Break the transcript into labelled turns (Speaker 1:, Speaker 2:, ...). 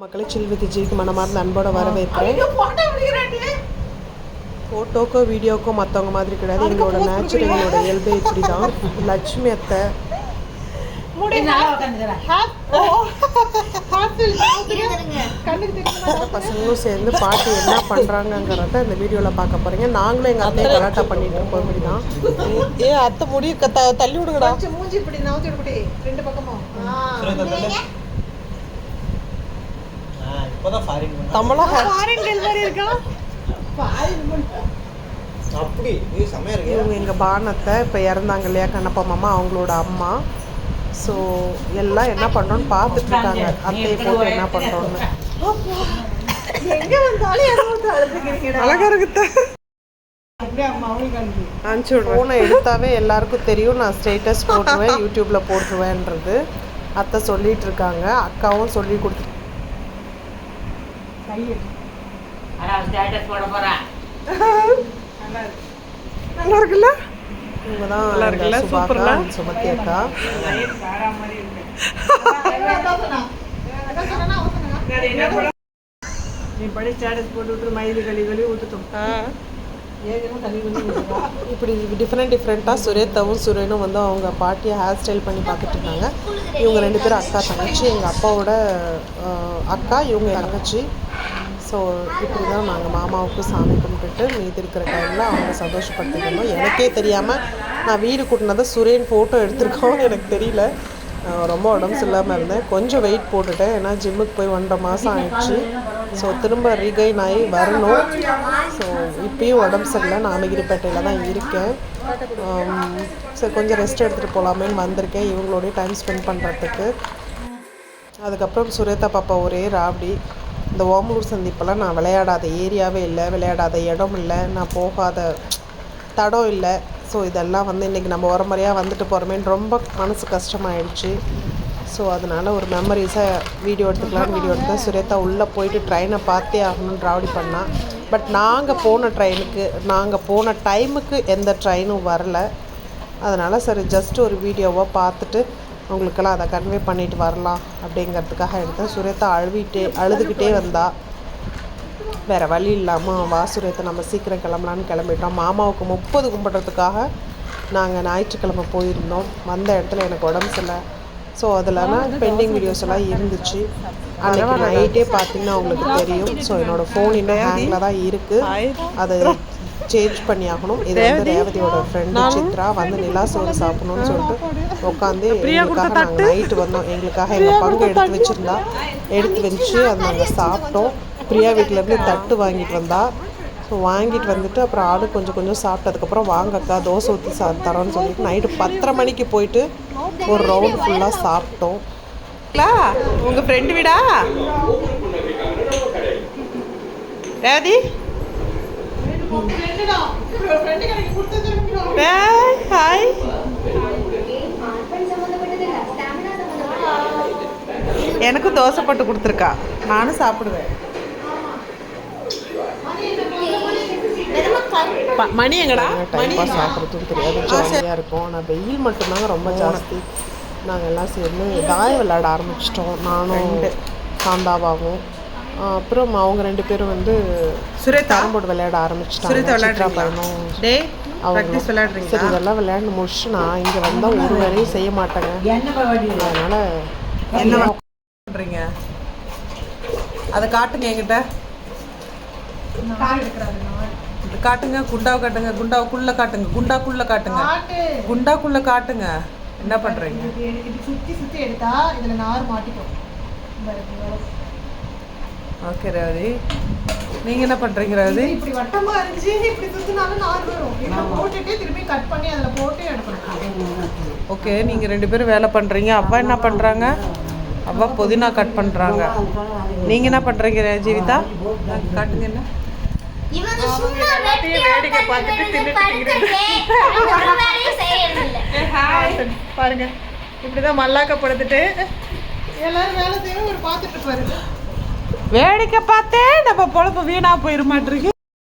Speaker 1: மக்களை சில்வி விஜய்க்கு மனமார்ந்த அன்போட வரவேற்கிறேன். ஃபோட்டோக்கோ வீடியோக்கோ மற்றவங்க மாதிரி கிடையாது. எங்களோட நேச்சுரல் எங்களோட இயல்பே இப்படி தான் லட்சுமி அத்தை. பசங்களும் சேர்ந்து பாட்டி என்ன பண்ணுறாங்கங்கிறத இந்த வீடியோவில் பார்க்க போகிறீங்க நாங்களும் எங்கள் அத்தையை கலாட்டா பண்ணிட்டு இருப்போம் இப்படி தான் ஏ அத்தை முடி த- தள்ளி விடுங்கடா.
Speaker 2: மூஞ்சி இப்படி விடுபடி ரெண்டு பக்கமும்.
Speaker 3: இப்போதான் ஃபாரின்
Speaker 1: தமிழா?
Speaker 2: ஃபாரின் டெலிவரி இருக்கா?
Speaker 3: அப்படி இது செமையா இருக்கு.
Speaker 1: இவங்க எங்கள் பானத்தை இப்போ இறந்தாங்க இல்லையா கண்ணப்பா மாமா அவங்களோட அம்மா. ஸோ எல்லாம் என்ன பண்ணுறோன்னு பார்த்துட்டு இருக்காங்க. அத்தையை போட்டு என்ன பண்ணுறோன்னு
Speaker 2: எங்க வந்தாலும் எதாவது அழுதுக்கிறீங்க
Speaker 1: ஃபோனை எடுத்தாவே எல்லாருக்கும் தெரியும். நான் ஸ்டேட்டஸ் போட்டுருவேன் யூடியூப்பில் போட்டுருவேன்றது. அத்தை சொல்லிட்டு இருக்காங்க. அக்காவும் சொல்லி கொடுத்து நல்லா இருக்குல்ல நல்லா இருக்குல்ல சூப்பர்ல? சுமதி அக்கா
Speaker 2: நீ படி ஸ்டேட்டஸ் போட்டு விட்டு மயில் கழி கழி
Speaker 1: இப்படி டிஃப்ரெண்ட் டிஃப்ரெண்ட்டாக சுரேத்தாவும் சுரேனும் வந்து அவங்க பாட்டியை ஹேர் ஸ்டைல் பண்ணி பார்த்துட்டு இருந்தாங்க. இவங்க ரெண்டு பேரும் அக்கா தங்கச்சி எங்கள் அப்பாவோட அக்கா இவங்க தங்கச்சி. ஸோ இப்படி தான் நாங்கள் மாமாவுக்கு சாமி கும்பிட்டுட்டு மீதி இருக்கிற டைமில் அவங்க சந்தோஷப்படுத்திக்கணும் எனக்கே தெரியாமல் நான் வீடு கூட்டினதை சுரேன் ஃபோட்டோ எடுத்திருக்கோன்னு எனக்கு தெரியல. ரொம்ப உடம்பு சரியில்லாமல் இருந்தேன். கொஞ்சம் வெயிட் போட்டுட்டேன். ஏன்னா ஜிம்முக்கு போய் ஒன்றரை மாதம் ஆயிடுச்சு. ஸோ திரும்ப ரீகைன் ஆகி வரணும். ஸோ இப்பயும் உடம்பு சரியில்லை. நான் அமகிரிப்பேட்டையில் தான் இருக்கேன். Um, சரி கொஞ்சம் ரெஸ்ட் எடுத்துகிட்டு போகலாமேன்னு வந்திருக்கேன். இவங்களோடய டைம் ஸ்பெண்ட் பண்ணுறதுக்கு அதுக்கப்புறம் சுரேதா பாப்பா ஒரே ராவடி இந்த ஓமலூர் சந்திப்பெல்லாம் நான் விளையாடாத ஏரியாவே இல்லை. விளையாடாத இடம் இல்லை. நான் போகாத தடம் இல்லை. ஸோ இதெல்லாம் வந்து இன்றைக்கி நம்ம உரமுறையாக முறையாக வந்துட்டு போகிறோமேன்னு ரொம்ப மனசு கஷ்டமாயிடுச்சு. ஸோ அதனால் ஒரு மெமரிஸாக வீடியோ எடுத்துக்கலாம்னு வீடியோ எடுத்தேன். சுரேதா உள்ளே போயிட்டு ட்ரெயினை பார்த்தே ஆகணும்னு ட்ராவடி பண்ணால் பட் நாங்கள் போன ட்ரெயினுக்கு நாங்கள் போன டைமுக்கு எந்த ட்ரெயினும் வரல. அதனால் சரி ஜஸ்ட் ஒரு வீடியோவாக பார்த்துட்டு உங்களுக்கெல்லாம் அதை கன்வே பண்ணிட்டு வரலாம் அப்படிங்கிறதுக்காக எடுத்தேன். சுரேதா அழுவிட்டே அழுதுகிட்டே வந்தா. வேறு வழி இல்லாமல் வா சுரேத்தை நம்ம சீக்கிரம் கிளம்பலான்னு கிளம்பிட்டோம். மாமாவுக்கு முப்பது கும்பிட்றதுக்காக நாங்கள் ஞாயிற்றுக்கிழமை போயிருந்தோம். வந்த இடத்துல எனக்கு உடம்பு சரியில்லை. ஸோ அதில்னா பெண்டிங் வீடியோஸ் எல்லாம் இருந்துச்சு. அன்றைக்கி நைட்டே பார்த்தீங்கன்னா உங்களுக்கு தெரியும். ஸோ என்னோடய ஃபோன் இன்னும் ஹேங்கில் தான் இருக்குது அதை சேஞ்ச் பண்ணி ஆகணும். இது வந்து ரேவதியோட ஃப்ரெண்டு சித்ரா வந்து நிலா சோறு சாப்பிடணும்னு சொல்லிட்டு உட்காந்து எங்களுக்காக நாங்கள் நைட்டு வந்தோம். எங்களுக்காக எங்கள் பங்கு எடுத்து வச்சுருந்தா எடுத்து வச்சு அதை நாங்கள் சாப்பிட்டோம். பிரியா வீட்டிலேருந்து தட்டு வாங்கிட்டு வந்தா. ஸோ வாங்கிட்டு வந்துட்டு அப்புறம் ஆடு கொஞ்சம் கொஞ்சம் சாப்பிட்டதுக்கப்புறம் வாங்கக்கா தோசை ஊற்றி சா தரோன்னு சொல்லிட்டு நைட்டு பத்தரை மணிக்கு போயிட்டு ஒரு ரவுண்ட் ஃபுல்லாக சாப்பிட்டோம். உங்கள் ஃப்ரெண்டு வீடா? ரேவதி? ஹாய் எனக்கும் தோசை போட்டு கொடுத்துருக்கா. நானும் சாப்பிடுவேன். மணி எங்கடா? மணி. சாப்பிட்றதுக்கு தெரியாது. ஜாலியாக இருக்கும். ஆனால் வெயில் மட்டும்தாங்க ரொம்ப ஜாஸ்தி. நாங்கள் எல்லாம் சேர்ந்து தாயம் விளையாட ஆரம்பிச்சிட்டோம். நானும் சாந்தாவாவும். ஆஹ் அப்புறம் அவங்க ரெண்டு பேரும் வந்து
Speaker 2: சுரேதா?
Speaker 1: கேரம்போர்டு விளையாட ஆரம்பிச்சிட்டாங்க? பையனும்
Speaker 2: விளையாடுறீங்க
Speaker 1: சரி இதெல்லாம் விளையாண்டு முடிச்சு நான் இங்கே வந்தால் ஒரு வேலையும் செய்ய மாட்டேங்க. அதனால
Speaker 2: என்ன பண்றீங்க? அதை காட்டுங்க என்கிட்ட. காட்டுங்க. குண்டாவை காட்டுங்க குண்டாவுக்குள்ள காட்டுங்க குண்டாக்குள்ள காட்டுங்க. குண்டாக்குள்ள காட்டுங்க. என்ன பண்றீங்க?
Speaker 4: இப்படி சுத்தி சுத்தி எடுத்தா இதுல நார் மாட்டிக்கும்.
Speaker 2: ஓகே ரவி. நீங்க என்ன பண்றீங்க ரவி?
Speaker 4: இப்படி வட்டமா இருந்துச்சு இப்படி சுத்தினாலும் நார் வரும். இப்ப போட்டுட்டு திருப்பி கட் பண்ணி அதுல போட்டு எடுக்கணும்.
Speaker 2: ஓகே நீங்க ரெண்டு பேரும் வேலை பண்றீங்க. அவ்வா என்ன பண்றாங்க? அவ்வா புதினா கட் பண்றாங்க. நீங்க என்ன பண்றீங்க ஜீவிதா? காட்டுங்க என்ன? வேடிக்கை பார்த்துட்டு தின்னுட்டு
Speaker 4: பாருங்க இப்படிதான் மல்லாக்க படுத்துட்டு எல்லாரும் வேலை செய்ய ஒரு பாத்துட்டு பாருங்க
Speaker 2: வேடிக்கை பார்த்தே நம்ம பொழப்பு வீணா போயிட மாட்டிருக்கு